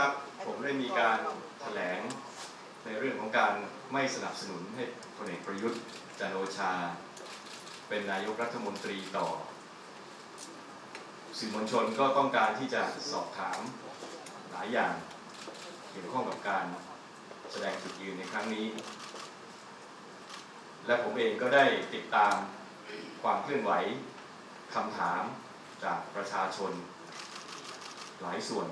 นะครับ ผมได้มีการแถลงในเรื่องของการไม่สนับสนุนให้พลเอกประยุทธ์จันโอชา เป็นนายกรัฐมนตรีต่อ สื่อมวลชนก็ต้องการที่จะสอบถามหลายอย่างเกี่ยวข้องกับการแสดงจุดยืนในครั้งนี้ และผมเองก็ได้ติดตามความเคลื่อนไหวคำถามจากประชาชนหลายส่วน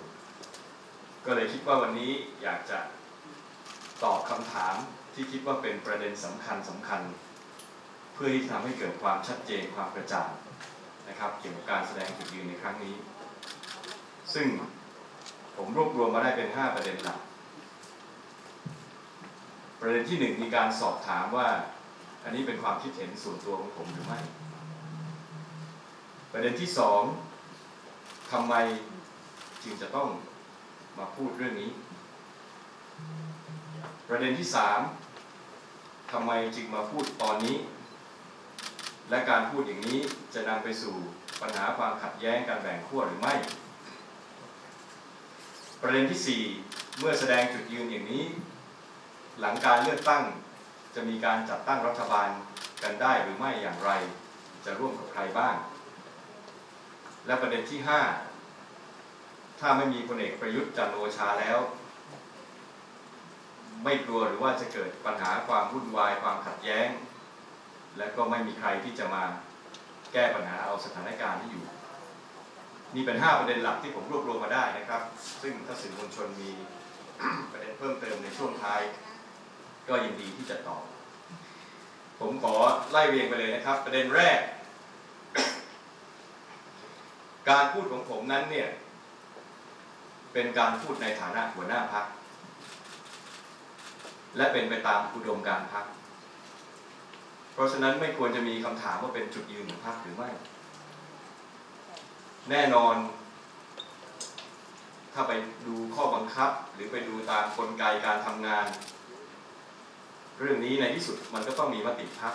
ก็เลยคิดว่าวันนี้อยากจะตอบคำถามที่คิดว่าเป็นประเด็นสำคัญสำคัญ เพื่อที่จะทำให้เกิดความชัดเจนความกระจ่างนะครับเกี่ยวกับการแสดงจุดยืนในครั้งนี้ ซึ่งผมรวบรวมมาได้เป็น 5 ประเด็นหลัก ประเด็นที่ 1 มีการสอบถามว่า อันนี้เป็นความคิดเห็นส่วนตัวของผมหรือไม่ ประเด็นที่ 2ทำไมจึงจะต้อง มาพูดเรื่องนี้ ประเด็นที่3ทำไมจึงมาพูดตอนนี้ และการพูดอย่างนี้จะนำไปสู่ปัญหาความขัดแย้งการแบ่งขั้วหรือไม่ ประเด็นที่4เมื่อแสดงจุดยืนอย่างนี้ หลังการเลือกตั้งจะมีการจัดตั้งรัฐบาลกันได้หรือไม่อย่างไร จะร่วมกับใครบ้าง และประเด็นที่ 5 ถ้าไม่มีพลเอกประยุทธ์จันโอชาแล้ว ไม่กลัวหรือว่าจะเกิดปัญหาความวุ่นวายความขัดแย้ง และก็ไม่มีใครที่จะมาแก้ปัญหาเอาสถานการณ์ที่อยู่นี่เป็น 5 ประเด็นหลักที่ผมรวบรวมมาได้นะครับ ซึ่งถ้าสื่อมวลชนมีประเด็นเพิ่มเติมในช่วงท้าย ก็ยินดีที่จะตอบ ผมขอไล่เรียงไปเลยนะครับ ประเด็นแรก การพูดของผมนั้นเนี่ย เป็นการพูดในฐานะหัวหน้าพัก และเป็นไปตามอุดมการพัก เพราะฉะนั้นไม่ควรจะมีคำถามว่าเป็นจุดยืนของพักหรือไม่ แน่นอน ถ้าไปดูข้อบังคับ หรือไปดูตามกลไกการทำงาน เรื่องนี้ในที่สุดมันก็ต้องมีมติพัก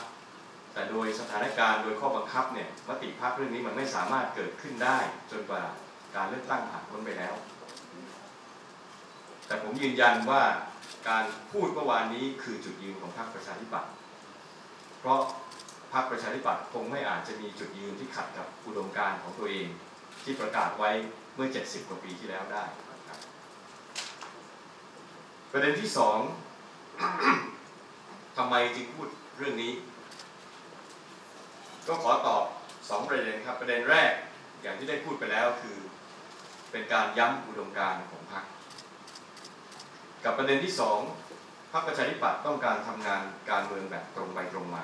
แต่โดยสถานการณ์โดยข้อบังคับเนี่ยมติพักเรื่องนี้มันไม่สามารถเกิดขึ้นได้ จนกว่าการเลือกตั้งผ่านพ้นไปแล้ว แต่ผมยืนยันว่าการพูดเมื่อวานนี้คือจุดยืนของพรรคประชาธิปัตย์เพราะพรรคประชาธิปัตย์คงไม่อาจจะมีจุดยืนที่ขัดกับอุดมการณ์ของตัวเอง ที่ประกาศไว้เมื่อ 70 กว่าปีที่แล้วได้นะครับประเด็นที่สองทำไมจึงพูดเรื่องนี้ ก็ขอตอบสองประเด็นครับประเด็นแรกอย่างที่ได้พูดไปแล้วคือ เป็นการย้ำอุดมการณ์ของพรรค กับประเด็นที่สองพรรคประชาธิปัตย์ต้องการทำงานการเมืองแบบตรงไปตรงมา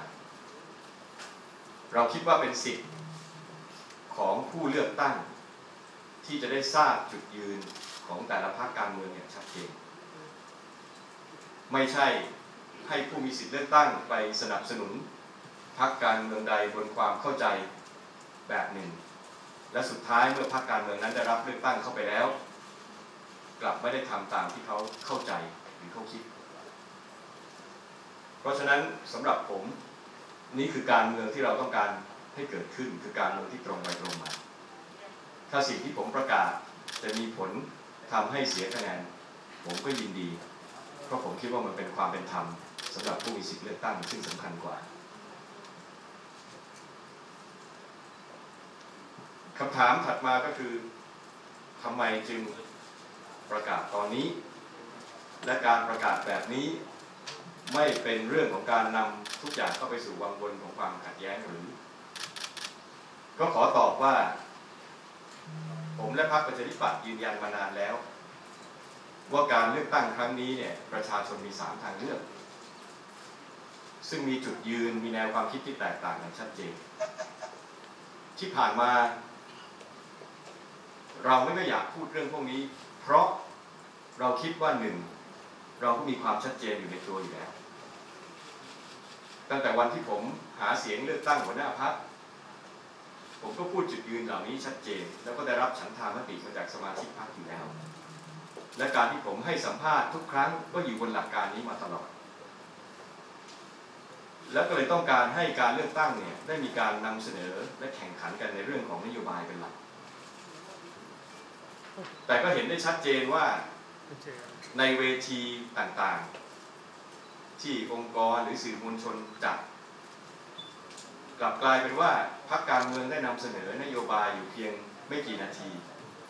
เราคิดว่าเป็นสิทธิ์ของผู้เลือกตั้ง ที่จะได้ทราบจุดยืนของแต่ละพรรคการเมืองอย่างชัดเจนไม่ใช่ให้ผู้มีสิทธิ์เลือกตั้งไปสนับสนุนพรรคการเมืองใดบนความเข้าใจแบบหนึ่ง และสุดท้ายเมื่อพรรคการเมืองนั้นได้รับเลือกตั้งเข้าไปแล้ว กลับไม่ได้ทำตามที่เขาเข้าใจหรือเขาคิด เพราะฉะนั้นสำหรับผมนี่คือการเมืองที่เราต้องการให้เกิดขึ้นคือการเมืองที่ตรงไปตรงมา ถ้าสิ่งที่ผมประกาศจะมีผลทำให้เสียคะแนน ผมก็ยินดี เพราะผมคิดว่ามันเป็นความเป็นธรรมสำหรับผู้มีสิทธิเลือกตั้งซึ่งสำคัญกว่าคำถามถัดมาก็คือทำไมจึง ประกาศตอนนี้ และการประกาศแบบนี้ ไม่เป็นเรื่องของการนำทุกอย่างเข้าไปสู่วังวนของความขัดแย้งหรือ ก็ขอตอบว่า ผมและพรรคประชาธิปัตย์ยืนยันมานานแล้ว ว่าการเลือกตั้งครั้งนี้เนี่ยประชาชนมีสามทางเลือก ซึ่งมีจุดยืนมีแนวความคิดที่แตกต่างกันชัดเจน ที่ผ่านมาเราไม่ได้อยากพูดเรื่องพวกนี้ เพราะเราคิดว่าหนึ่งเราก็มีความชัดเจนอยู่ในตัวอยู่แล้ว ตั้งแต่วันที่ผมหาเสียงเลือกตั้งหัวหน้าพรรคผมก็พูดจุดยืนเหล่านี้ชัดเจน แล้วก็ได้รับฉันทามติมาจากสมาชิกพรรคอยู่แล้ว และการที่ผมให้สัมภาษณ์ทุกครั้งก็อยู่บนหลักการนี้มาตลอด แล้วก็เลยต้องการให้การเลือกตั้งเนี่ยได้มีการนำเสนอและแข่งขันกันในเรื่องของนโยบายเป็นหลัก แต่ก็เห็นได้ชัดเจนว่าในเวทีต่างๆ ที่องค์กรหรือสื่อมวลชนจัดกลับกลายเป็นว่าพรรคการเมืองได้นำเสนอนโยบายอยู่เพียงไม่กี่นาที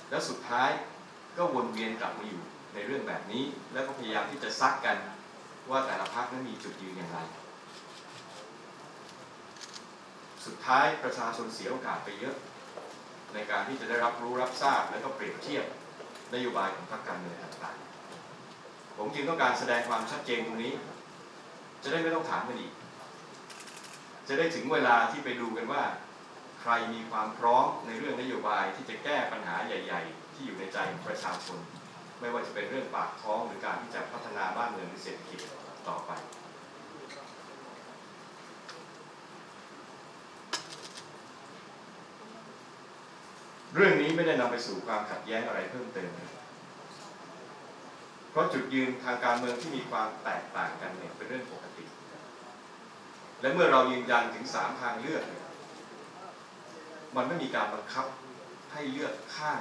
แล้วสุดท้ายก็วนเวียนกลับมาอยู่ในเรื่องแบบนี้ แล้วก็พยายามที่จะซักกันว่าแต่ละพรรคนั้นมีจุดยืนอย่างไร สุดท้ายประชาชนเสียโอกาสไปเยอะ ในการที่จะได้รับรู้รับทราบและก็เปรียบเทียบนโยบายของพรรคการเมืองต่างๆ ผมจึงต้องการแสดงความชัดเจนตรงนี้ จะได้ไม่ต้องถามกันอีก จะได้ถึงเวลาที่ไปดูกันว่า ใครมีความพร้อมในเรื่องนโยบายที่จะแก้ปัญหาใหญ่ ๆ ที่อยู่ในใจของประชาชน ไม่ว่าจะเป็นเรื่องปากท้องหรือการที่จะพัฒนาบ้านเมืองหรือเศรษฐกิจต่อไป เรื่องนี้ไม่ได้นำไปสู่ความขัดแย้งอะไรเพิ่มเติมเพราะจุดยืนทางการเมืองที่มีความแตกต่างกันเนี่ยเป็นเรื่องปกติ และเมื่อเรายืนยันถึงสามทางเลือกเนี่ยมันไม่มีการบังคับให้เลือกข้าง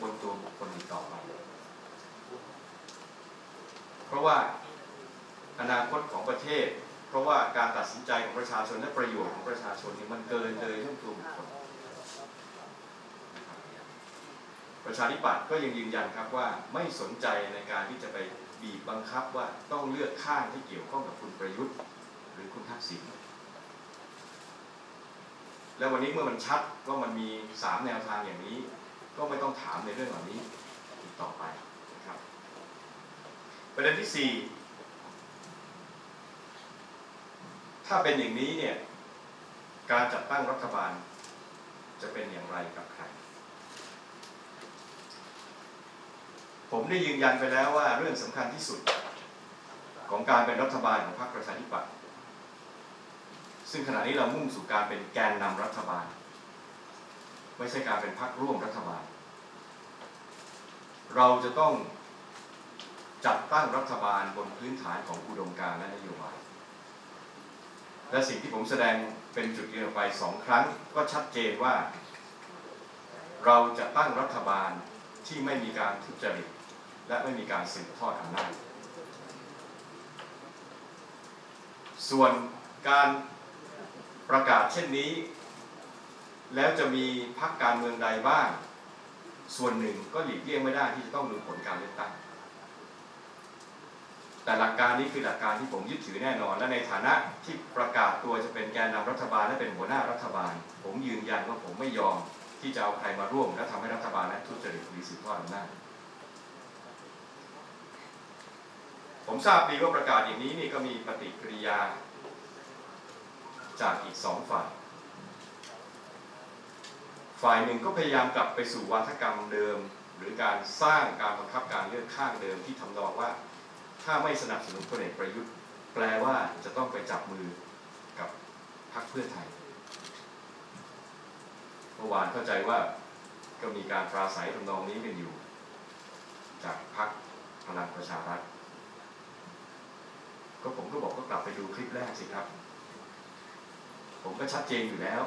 บนตัวบุคคลอีกต่อไป เพราะว่าอนาคตของประเทศ เพราะว่าการตัดสินใจของประชาชนและประโยชน์ของประชาชนนี่มันเกินเลยเรื่องตัวบุคคล ประชาธิปัตย์ก็ยังยืนยันครับว่าไม่สนใจในการที่จะไปบีบบังคับว่าต้องเลือกข้างที่เกี่ยวข้องกับคุณประยุทธ์ หรือคุณทักษิณแล้ววันนี้เมื่อมันชัดว่ามันมีสามแนวทางอย่างนี้ ก็ไม่ต้องถามในเรื่องเหล่านี้อีกต่อไปนะครับ ประเด็นที่สี่ถ้าเป็นอย่างนี้เนี่ยการจัดตั้งรัฐบาลจะเป็นอย่างไรกับใคร ผมได้ยืนยันไปแล้วว่าเรื่องสำคัญที่สุดของการเป็นรัฐบาลของพรรคประชาธิปัตย์ซึ่งขณะนี้เรามุ่งสู่การเป็นแกนนำรัฐบาล ไม่ใช่การเป็นพรรคร่วมรัฐบาล เราจะต้องจัดตั้งรัฐบาลบนพื้นฐานของอุดมการณ์และนโยบาย และสิ่งที่ผมแสดงเป็นจุดยืนไปสองครั้งก็ชัดเจนว่า เราจะตั้งรัฐบาลที่ไม่มีการทุจริต และไม่มีการสืบทอดอำนาจส่วนการประกาศเช่นนี้ แล้วจะมีพรรคการเมืองใดบ้าง ส่วนหนึ่งก็หลีกเลี่ยงไม่ได้ที่จะต้องดูผลการเลือกตั้ง แต่หลักการนี้คือหลักการที่ผมยึดถือแน่นอน และในฐานะที่ประกาศตัวจะเป็นแกนนำรัฐบาลและเป็นหัวหน้ารัฐบาล ผมยืนยันว่าผมไม่ยอมที่จะเอาใครมาร่วม และทำให้รัฐบาลนั้นทุจริตหรือสืบทอดอำนาจ ผมทราบดีว่าประกาศอย่างนี้นี่ก็มีปฏิกิริยา จากอีกสองฝ่าย ฝ่ายหนึ่งก็พยายามกลับไปสู่วาทกรรมเดิม หรือการสร้างการบังคับการเลือกข้างเดิมที่ทำนองว่า ถ้าไม่สนับสนุนพลเอกประยุทธ์ แปลว่าจะต้องไปจับมือกับพรรคเพื่อไทยเมื่อวานเข้าใจว่าก็มีการปราศัยทำนองนี้กันอยู่ จากพรรคพลังประชารัฐ ก็ผมก็บอกก็กลับไปดูคลิปแรกสิครับ ผมก็ชัดเจนอยู่แล้ว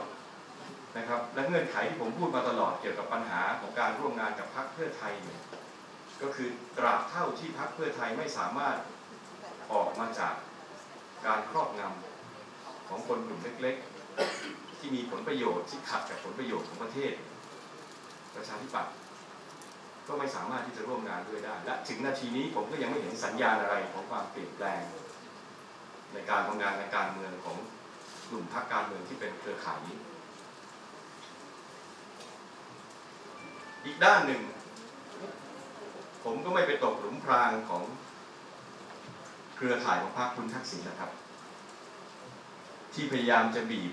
นะครับ และเงื่อนไขที่ผมพูดมาตลอดเกี่ยวกับปัญหาของการร่วมงานกับพรรคเพื่อไทยเนี่ยก็คือตราบเท่าที่พรรคเพื่อไทยไม่สามารถออกมาจากการครอบงำของคนกลุ่มเล็กๆ ที่มีผลประโยชน์ที่ขัดกับผลประโยชน์ของประเทศ ประชาธิปัตย์ก็ไม่สามารถที่จะร่วมงานด้วยได้ และถึงนาทีนี้ผมก็ยังไม่เห็นสัญญาณอะไรของความเปลี่ยนแปลง ในการทำงานในการเมืองของกลุ่มพรรคการเมืองที่เป็นเครือข่ายนี้ อีกด้านหนึ่ง ผมก็ไม่ไปตกหลุมพรางของเครือข่ายของพรรคคุณทักษิณนะครับ ที่พยายามจะบีบ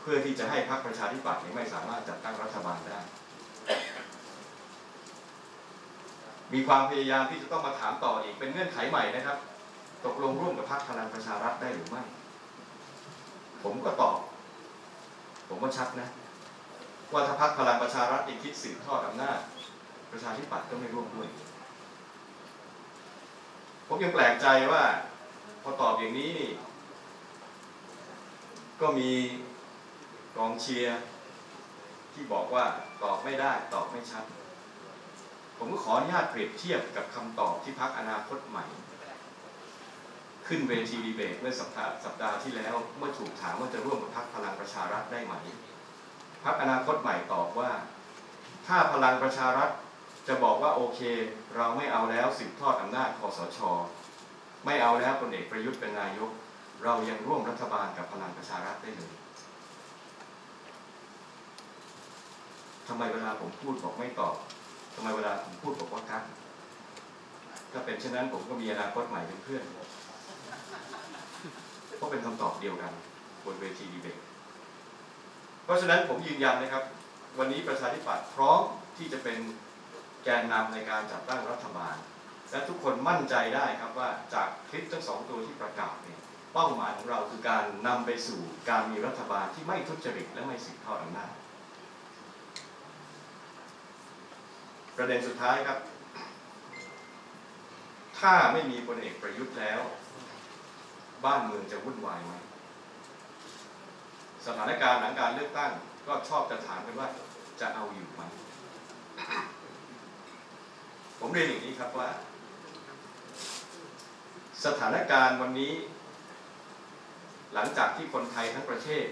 เพื่อที่จะให้พรรคประชาธิปัตย์ไม่สามารถจัดตั้งรัฐบาลได้ มีความพยายามที่จะต้องมาถามต่ออีกเป็นเงื่อนไขใหม่นะครับ ตกลงร่วมกับพรรคพลังประชารัฐได้หรือไม่ ผมก็ตอบ ผมก็ชัดนะ ว่าถ้าพรรคพลังประชารัฐยังคิดสืบทอดอำนาจประชาธิปัตย์ก็ไม่ร่วมด้วย ผมยังแปลกใจว่าพอตอบอย่างนี้นี่ก็มีกองเชียร์ที่บอกว่าตอบไม่ได้ตอบไม่ชัด ผมก็ขออนุญาตเปรียบเทียบกับคำตอบที่พักอนาคตใหม่ ขึ้นเวทีดีเบตเมื่อสัปดาห์สัปดาห์ที่แล้วเมื่อถูกถามว่าจะร่วมกับพักพลังประชารัฐได้ไหมพักอนาคตใหม่ตอบว่า ถ้าพลังประชารัฐจะบอกว่าโอเค เราไม่เอาแล้วสืบทอดอำนาจคอสช ไม่เอาแล้วพลเอกประยุทธ์เป็นนายก เรายังร่วมรัฐบาลกับพลังประชารัฐได้เลยทำไมเวลาผมพูดบอกไม่ตอบทำไมเวลาผมพูดบอกว่าครับถ้าเป็นเช่นนั้นผมก็มีอนาคตใหม่เป็นเพื่อน เพราะเป็นคำตอบเดียวกันบนเวทีดีเบต เพราะฉะนั้นผมยืนยันนะครับ วันนี้ประชาธิปัตย์พร้อมที่จะเป็นแกนนำในการจัดตั้งรัฐบาล และทุกคนมั่นใจได้ครับว่าจากคลิปทั้งสองตัวที่ประกาศเนี่ยเป้าหมายของเราคือการนำไปสู่การมีรัฐบาลที่ไม่ทุจริตและไม่สืบทอดอำนาจประเด็นสุดท้ายครับ ถ้าไม่มีพลเอกประยุทธ์แล้ว บ้านเมืองจะวุ่นวายไหมสถานการณ์หลังการเลือกตั้งก็ชอบจะถามกันว่าจะเอาอยู่ไหมผมเรียนอย่างนี้ครับว่า สถานการณ์วันนี้ หลังจากที่คนไทยทั้งประเทศ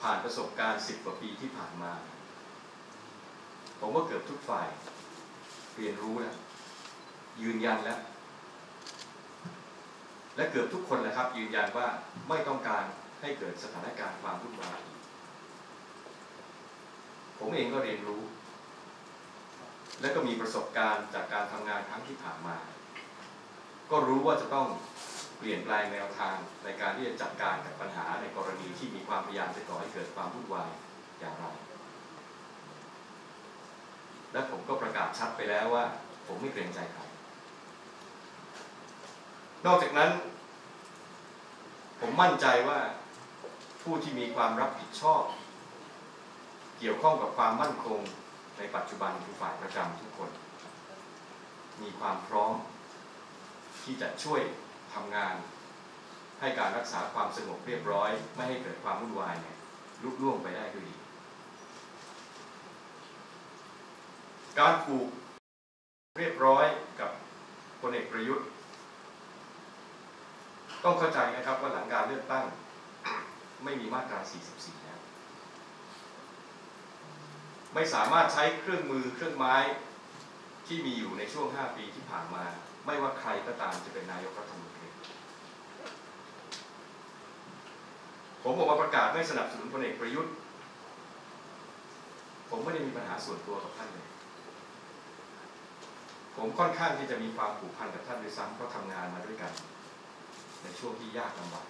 ผ่านประสบการณ์สิบกว่าปีที่ผ่านมา ผมว่าเกือบทุกฝ่ายเรียนรู้แล้วยืนยันแล้ว และเกือบทุกคนแหละครับ ยืนยันว่าไม่ต้องการให้เกิดสถานการณ์ความวุ่นวายผมเองก็เรียนรู้ และก็มีประสบการณ์จากการทำงานครั้งที่ผ่านมา ก็รู้ว่าจะต้องเปลี่ยนแปลงแนวทางในการที่จะจัดการกับปัญหาในกรณีที่มีความพยายามจะก่อให้เกิดความวุ่นวายอย่างไร และผมก็ประกาศชัดไปแล้วว่า ผมไม่เกรงใจใครนอกจากนั้น ผมมั่นใจว่าผู้ที่มีความรับผิดชอบ เกี่ยวข้องกับความมั่นคงในปัจจุบันคือฝ่ายประจำทุกคน มีความพร้อม ที่จะช่วยทำงาน ให้การรักษาความสงบเรียบร้อย ไม่ให้เกิดความวุ่นวายเนี่ยลุล่วงไปได้ด้วยดี การผูกเรียบร้อยกับพลเอกประยุทธ์ ต้องเข้าใจนะครับว่าหลังการเลือกตั้งไม่มีมาตรา 44แล้วไม่สามารถใช้เครื่องมือเครื่องไม้ที่มีอยู่ในช่วง 5 ปีที่ผ่านมา ไม่ว่าใครก็ตามจะเป็นนายกรัฐมนตรี ผมออกมาประกาศไม่สนับสนุนพลเอกประยุทธ์ ผมไม่ได้มีปัญหาส่วนตัวกับท่านเลย ผมค่อนข้างที่จะมีความผูกพันกับท่านด้วยซ้ำเพราะทำงานมาด้วยกัน ในช่วงที่ยากลำบาก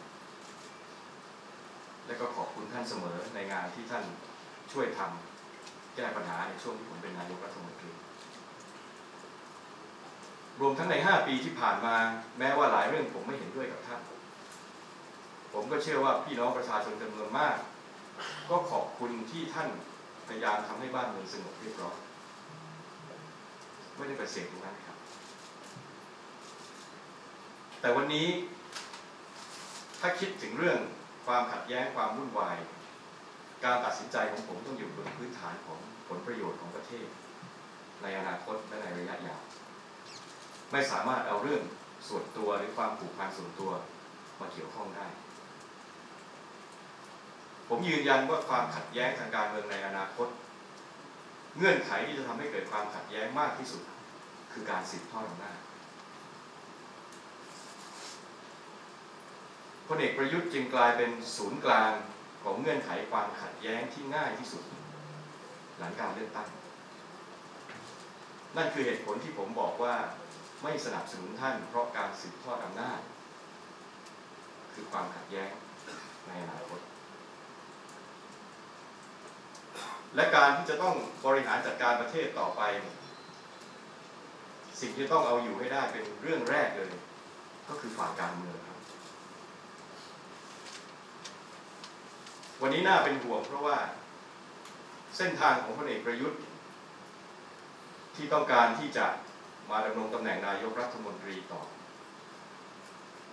และก็ขอบคุณท่านเสมอในงานที่ท่านช่วยทำแก้ปัญหาในช่วงที่ผมเป็นนายกรัฐมนตรี รวมทั้งใน 5 ปีที่ผ่านมาแม้ว่าหลายเรื่องผมไม่เห็นด้วยกับท่าน ผมก็เชื่อว่าพี่น้องประชาชนจำนวนมาก ก็ขอบคุณที่ท่านพยายามทำให้บ้านเมืองสงบเรียบร้อยไม่ได้ปฏิเสธตรงนั้นครับ แต่วันนี้ ถ้าคิดถึงเรื่องความขัดแย้งความวุ่นวาย การตัดสินใจของผมต้องอยู่บนพื้นฐานของผลประโยชน์ของประเทศ ในอนาคตและในระยะยาวไม่สามารถเอาเรื่องส่วนตัวหรือความผูกพันส่วนตัวมาเกี่ยวข้องได้ ผมยืนยันว่าความขัดแย้งทางการเมืองในอนาคต เงื่อนไขที่จะทำให้เกิดความขัดแย้งมากที่สุด คือการสืบทอดอำนาจ พลเอกประยุทธ์จึงกลายเป็นศูนย์กลางของเงื่อนไขความขัดแย้งที่ง่ายที่สุด หลังการเลือกตั้ง นั่นคือเหตุผลที่ผมบอกว่าไม่สนับสนุนท่าน เพราะการสืบทอดอำนาจ คือความขัดแย้งในอนาคต และการที่จะต้องบริหารจัดการประเทศต่อไป สิ่งที่ต้องเอาอยู่ให้ได้เป็นเรื่องแรกเลย ก็คือฝ่ายการเมืองครับ วันนี้น่าเป็นห่วงเพราะว่าเส้นทางของพลเอกประยุทธ์ ที่ต้องการที่จะมาดำรงตำแหน่งนายกรัฐมนตรีต่อ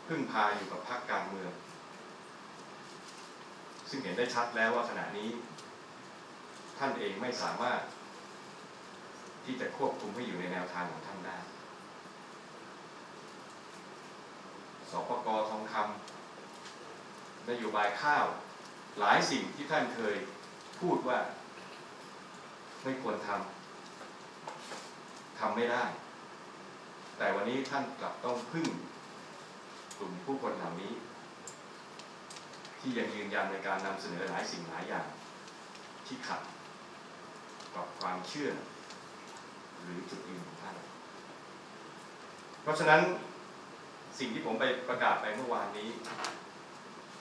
พึ่งพาอยู่กับพรรคการเมือง ซึ่งเห็นได้ชัดแล้วว่าขณะนี้ ท่านเองไม่สามารถ ที่จะควบคุมให้อยู่ในแนวทางของท่านได้สปกทองคำนโยบายข้าว หลายสิ่งที่ท่านเคยพูดว่าไม่ควรทำทำไม่ได้ แต่วันนี้ท่านกลับต้องพึ่งกลุ่มผู้คนเหล่านี้ ที่ยังยืนยันในการนำเสนอหลายสิ่งหลายอย่าง ที่ขัดกับความเชื่อ หรือจุดยืนของท่าน เพราะฉะนั้นสิ่งที่ผมไปประกาศไปเมื่อวานนี้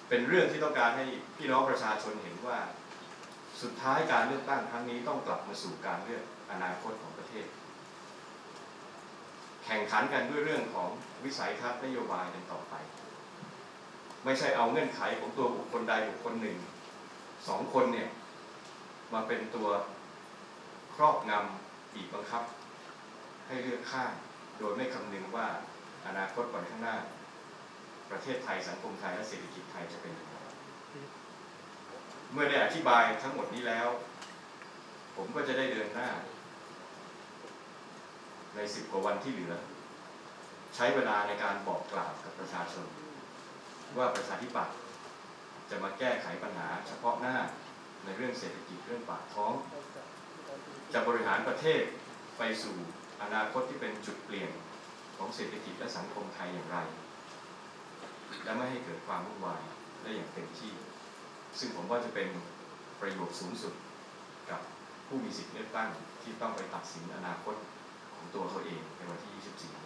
เป็นเรื่องที่ต้องการให้พี่น้องประชาชนเห็นว่า สุดท้ายการเลือกตั้งครั้งนี้ต้องกลับมาสู่การเลือกอนาคตของประเทศ แข่งขันกันด้วยเรื่องของวิสัยทัศน์นโยบายกันต่อไป ไม่ใช่เอาเงื่อนไขของตัวบุคคลใดบุคคลหนึ่งสองคนเนี่ยมาเป็นตัวครอบงำบีบบังคับ ให้เลือกข้างโดยไม่คำนึงว่าอนาคตวันข้างหน้า ประเทศไทยสังคมไทยและเศรษฐกิจไทยจะเป็นอย่างไรเมื่อได้อธิบายทั้งหมดนี้แล้ว ผมก็จะได้เดินหน้า ในสิบกว่าวันที่เหลือ ใช้เวลาในการบอกกล่าวกับประชาชน ว่าประชาธิปัตย์จะมาแก้ไขปัญหาเฉพาะหน้าในเรื่องเศรษฐกิจเรื่องปากท้อง จะบริหารประเทศไปสู่อนาคตที่เป็นจุดเปลี่ยนของเศรษฐกิจและสังคมไทยอย่างไร และไม่ให้เกิดความวุ่นวายได้อย่างเต็มที่ ซึ่งผมว่าจะเป็นประโยชน์สูงสุดกับผู้มีสิทธิเลือกตั้งที่ต้องไปตัดสินอนาคตของตัวเขาเองในวันที่ 24มีนา